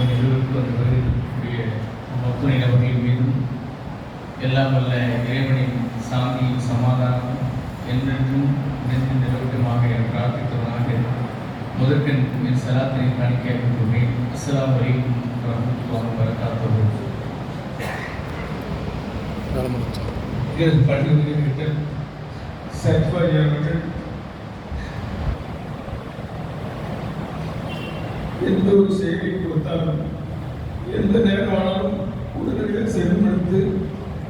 இந்த நிகழ்வுக்கு வருகிறக்கூடிய மொத்த நிலவகையின் மீதும் எல்லாம் வல்ல இறைவனின் சாந்தி சமாதானம் என்றென்றும் நின்று நிலவட்டமாக பிரார்த்தித்தவனாக முதற்கண் என் சலாத்தினை காணிக்க கொண்டுள்ளேன் அஸ்ஸலாமு அலைக்கும் வரமத்துல்லாஹி வரகாத்துஹு இதற்கு பள்ளிகளில் சர்வாஜி அவர்கள் எந்த ஒரு செய்தி கொடுத்தாலும் எந்த நேரமானாலும் உடனடியாக செயல்படுத்து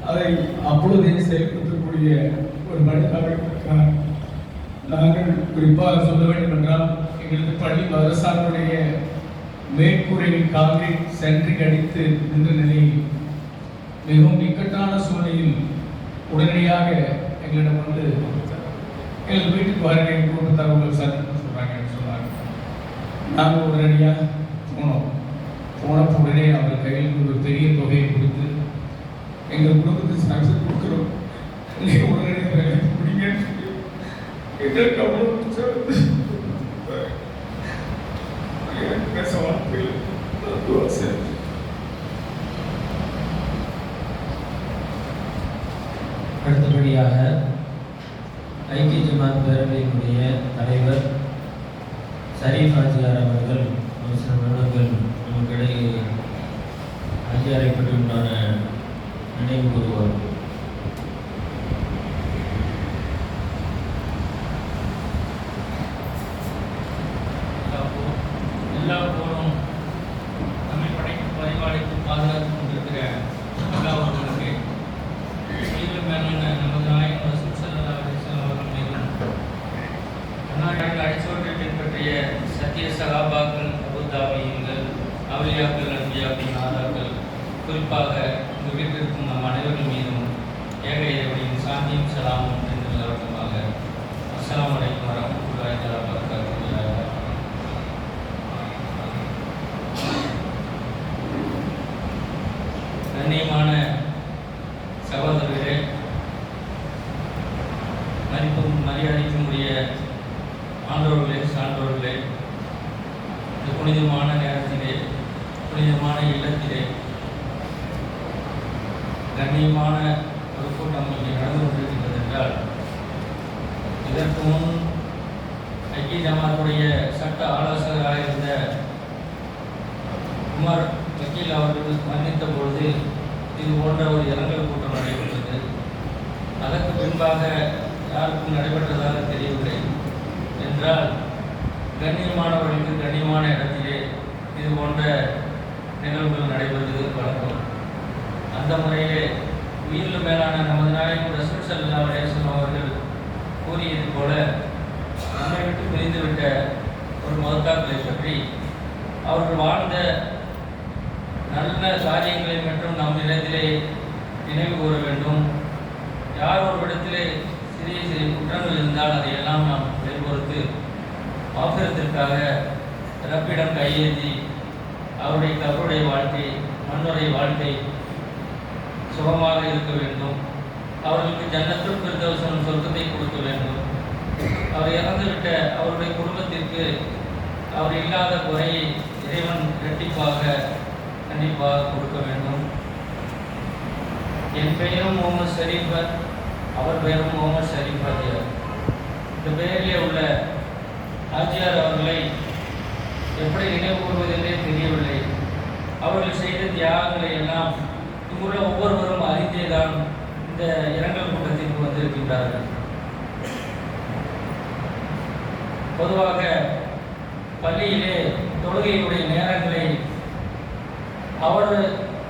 அதை அப்பொழுதே செயல்படுத்தக்கூடிய ஒரு மனிதாக நாங்கள் குறிப்பாக சொல்ல வேண்டும் என்றால் எங்களது பள்ளி மதரசாவுடைய மேற்கூரையில் காங்கிரீட் சென்று அடித்து நின்ற நிலையில் மிகவும் இக்கட்டான சூழ்நிலையில் உடனடியாக எங்களிடம் வந்து எங்கள் வீட்டுக்கு வாருங்க தகவல்கள் சார். நாங்கள் உடனடியாக போனோம். போனப்ப உடனே அவர் கையில் ஒரு பெரிய தொகையை கொடுத்து எங்கள் குடும்பத்துக்கு சாங்ஷன் கொடுக்குறோம். நீங்கள் உடனடியாக வேலைக்கு பிடிங்கன்னு சொல்லி எங்களுக்கு அவ்வளோ அடுத்தபடியாக ஐக்கிய ஜமாத் பேரவையினுடைய தலைவர் ஷரீஃப் ஆஜியார் அவர்கள் ஒரு சில வருடங்கள் நமக்கிடையே ஆஜியாரை பற்றி உண்டான நினைவு கூறுவார்கள். சத்திய சகாபாக்கள் அபுதாபியங்கள் அவுலியாக்கள் அன்பியாக்கள் நாதாக்கள் குறிப்பாக இந்த நம் அனைவர்கள் மீதும் ஏக இறைவனின் சாந்தியும் சலாமும் என்று நிலவட்டமாக அஸ்ஸலாமு அலைக்கும் வரஹ்மத்துல்லாஹி தஆலா வபரகாத்துஹு. கண்ணியமான சகோதரர்களே மதிப்பும் மரியாதைக்கும் உரிய ஆண்டோர்களே சான்றோர்களே இந்த புனிதமான நேரத்திலே புனிதமான இல்லத்திலே கண்ணியமான ஒரு கூட்டம் இங்கே நடந்து கொண்டிருக்கின்றது என்றால் இதற்கு முன் ஐக்கிய ஜமாத்துடைய சட்ட ஆலோசகராக இருந்த உமர் வக்கீல் அவர்கள் மன்னித்த பொழுது இது போன்ற ஒரு இரங்கல் கூட்டம் நடைபெற்றது. அதற்கு பின்பாக யாருக்கும் நடைபெற்றதாக தெரியவில்லை. என்றால் கண்ணியமானவர்களுக்கு கண்ணியமான இடத்திலே இது போன்ற நிகழ்வுகள் நடைபெறுவது வழக்கம். அந்த முறையிலே உயிரில் மேலான நமது நாயகம் ரசூல் சல்லா அலேஸ்வரம் அவர்கள் கூறியது போல நம்மை விட்டு பிரிந்துவிட்ட ஒரு மதத்தாக்களை பற்றி அவர்கள் வாழ்ந்த நல்ல காரியங்களை மற்றும் நம் இடத்திலே நினைவு கூற வேண்டும். யார் ஒரு இடத்திலே சிறிய சிறிய குற்றங்கள் இருந்தால் அதையெல்லாம் நாம் ஆபிரத்திற்காக ரப்பிடம் கையேந்தி அவருடைய கருடைய வாழ்க்கை மண்ணுடைய வாழ்க்கை சுகமாக இருக்க வேண்டும். அவர்களுக்கு ஜன்னத்துள் பெருந்தவசம் சொர்க்கத்தை கொடுக்க வேண்டும். அவர் இறந்துவிட்ட அவருடைய குடும்பத்திற்கு அவர் இல்லாத குறையை இறைவன் இரட்டிப்பாக கண்டிப்பாக கொடுக்க வேண்டும். என் பெயரும் முகமது ஷரீஃபர் அவர் பெயரும் முகமது ஷரீஃபர் இந்த பெயரிலே உள்ள ஆஜியார் அவர்களை எப்படி நினைவு கூறுவதென்றே தெரியவில்லை. அவர்கள் செய்த தியாகங்களை எல்லாம் இங்குள்ள ஒவ்வொருவரும் அறிந்தேதான் இந்த இரங்கல் கூட்டத்திற்கு வந்திருக்கின்றார்கள். பொதுவாக பள்ளியிலே தொழுகையுடைய நேரங்களை அவர்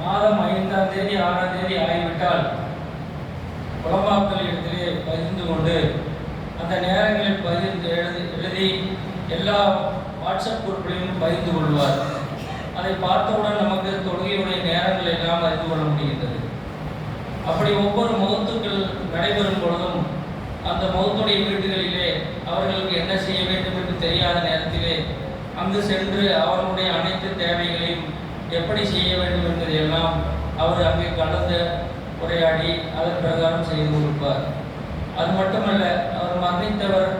மாதம் ஐந்தாம் தேதி ஆறாம் தேதி ஆகிவிட்டால் உலமாக்கள் இடத்திலே பகிர்ந்து கொண்டு அந்த நேரங்களில் பதி எழுதி எல்லா வாட்ஸ்அப் குரூப்களையும் பகிர்ந்து கொள்வார். அதை பார்த்தவுடன் நமக்கு தொழுகையுடைய நேரங்கள் எல்லாம் அறிந்து கொள்ள முடிகின்றது. அப்படி ஒவ்வொரு முகத்துக்கள் நடைபெறும் பொழுதும் அந்த முகத்துடைய வீடுகளிலே அவர்களுக்கு என்ன செய்ய வேண்டும் என்று தெரியாத நேரத்திலே அங்கு சென்று அவர்களுடைய அனைத்து தேவைகளையும் எப்படி செய்ய வேண்டும் என்பதையெல்லாம் அவர் அங்கே கலந்து உரையாடி அதன் பிரகாரம் செய்து கொடுப்பார். அது மட்டுமல்ல அவர் மரணித்தவர்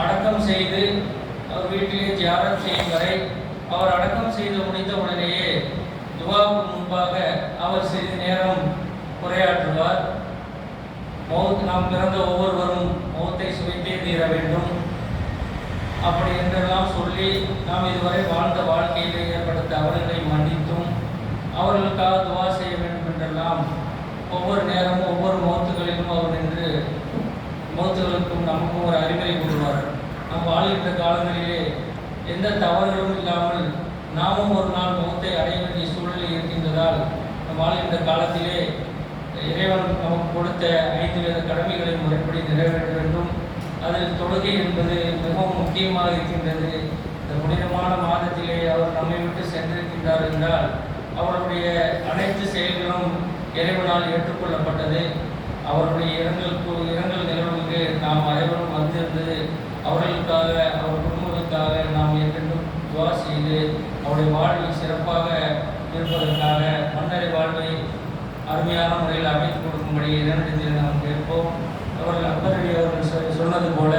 அடக்கம் செய்து அவர் வீட்டிலே தியானம் செய்யும் வரை அவர் அடக்கம் செய்து முடித்த உடனேயே துவாவுக்கு முன்பாக அவர் சிறிது நேரம் உரையாற்றுவார். மௌத் நாம் பிறந்த ஒவ்வொருவரும் மௌத்தை சுவைத்தே தீர வேண்டும். அப்படி என்றெல்லாம் சொல்லி நாம் இதுவரை வாழ்ந்த வாழ்க்கையிலே ஏற்பட்ட தவறுகளை மன்னித்தும் அவர்களுக்காக துவா செய்ய வேண்டும் என்றெல்லாம் ஒவ்வொரு நேரமும் ஒவ்வொரு மௌத்துகளிலும் அவர் மௌத்தர்களுக்கும் நமக்கும் ஒரு அறிவுரை கூறுவார். நாம் வாழ்கின்ற காலங்களிலே எந்த தவறுகளும் இல்லாமல் நாமும் ஒரு நாள் மௌத்தை அடைய வேண்டிய சூழ்நிலை இருக்கின்றதால் நம் வாழ்கின்ற காலத்திலே இறைவன் நமக்கு கொடுத்த ஐந்து வித கடமைகளை முறைப்படி நிறைவேற்ற வேண்டும். அதில் தொழுகை என்பது மிகவும் முக்கியமாக இருக்கின்றது. இந்த புனிதமான மாதத்திலே அவர் நம்மை விட்டு சென்றிருக்கின்றார் என்றால் அவருடைய அனைத்து செயல்களும் இறைவனால் ஏற்றுக்கொள்ளப்பட்டது. அவருடைய இரங்கல் இரங்கல் நிகழ்வுக்கு நாம் அனைவரும் வந்திருந்து அவர்களுக்காக அவர் குடும்பங்களுக்காக நாம் என்றென்றும் துவா செய்து அவருடைய வாழ்வில் சிறப்பாக இருப்பதற்காக மன்னரை வாழ்வை அருமையான முறையில் அமைத்துக் கொடுக்கும்படி இறைவனத்தில் நாம் கேட்போம். அவர்கள் அக்பரடி அவர்கள் சொன்னது போல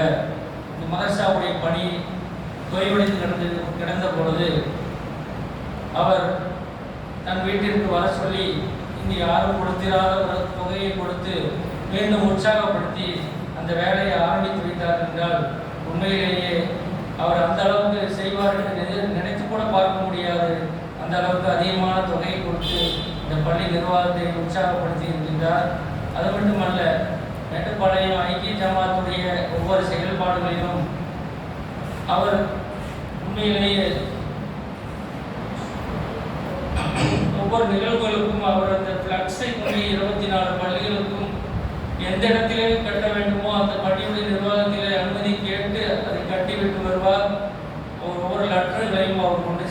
இந்த மதர்சாவுடைய பணி தொய்வடைந்து கிடந்து கிடந்த பொழுது அவர் தன் வீட்டிற்கு வர சொல்லி இங்கு யாரும் கொடுத்திராத ஒரு தொகையை கொடுத்து மீண்டும் உற்சாகப்படுத்தி அந்த வேலையை ஆரம்பித்து வைத்தார் என்றால் உண்மையிலேயே அவர் அந்த அளவுக்கு செய்வார் என்று நினைத்து கூட பார்க்க முடியாது. அந்த அளவுக்கு அதிகமான தொகையை கொடுத்து இந்த பள்ளி நிர்வாகத்தை உற்சாகப்படுத்தி இருக்கின்றார். அது மட்டுமல்ல மேட்டுப்பாளையம் ஐக்கிய ஜமாத்துடைய ஒவ்வொரு செயல்பாடுகளிலும் அவர் உண்மையிலேயே ஒவ்வொரு நிகழ்வுகளுக்கும் அவர் அந்த ஃப்ளக்ஸை கொண்டு இருபத்தி நாலு பள்ளிகளுக்கும் எந்த இடத்திலே கட்ட வேண்டும் con